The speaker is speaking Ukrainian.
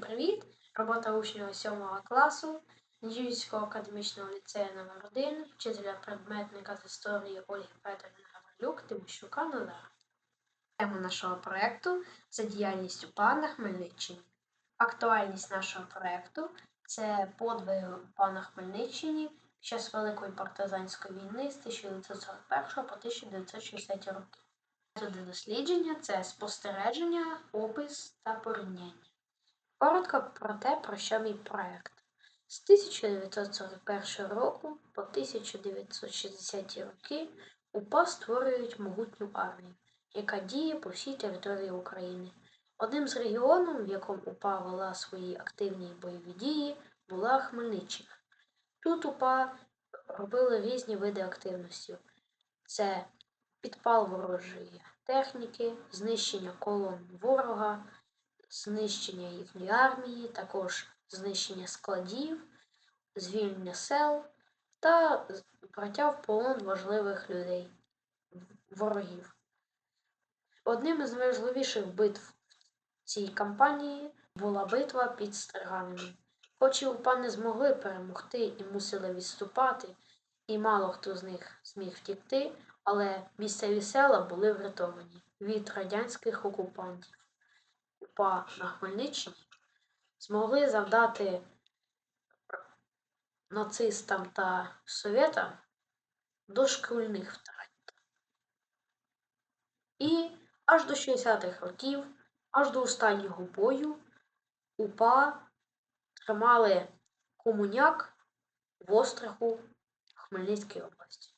Привіт! Робота учня 7 класу Надіївського академічного ліцею номер 1 вчителя предметника з історії Ольги Федорівни Гаврилюк Тимощука Назара. Тема нашого проєкту це діяльність УПА на Хмельниччині. Актуальність нашого проєкту це подвиги УПА на Хмельниччині під час Великої партизанської війни з 1941 по 1960 роки. Методи дослідження це спостереження, опис та порівняння. Коротко про те, про що мій проект. З 1941 року по 1960 роки УПА створюють могутню армію, яка діє по всій території України. Одним з регіонів, в якому УПА вела свої активні бойові дії, була Хмельниччина. Тут УПА робили різні види активності: це підпал ворожої техніки, знищення колон ворога, знищення їхньої армії, також знищення складів, звільнення сел та браття в полон важливих людей, ворогів. Одним із найважливіших битв в цій кампанії була битва під Стриганами. Хоч і не змогли перемогти і мусили відступати, і мало хто з них зміг втікти, але місцеві села були врятовані від радянських окупантів. УПА на Хмельниччині змогли завдати нацистам та совєтам дошкільних втрат. І аж до 60-х років, аж до останнього бою, УПА тримали комуняк в Остраху Хмельницькій області.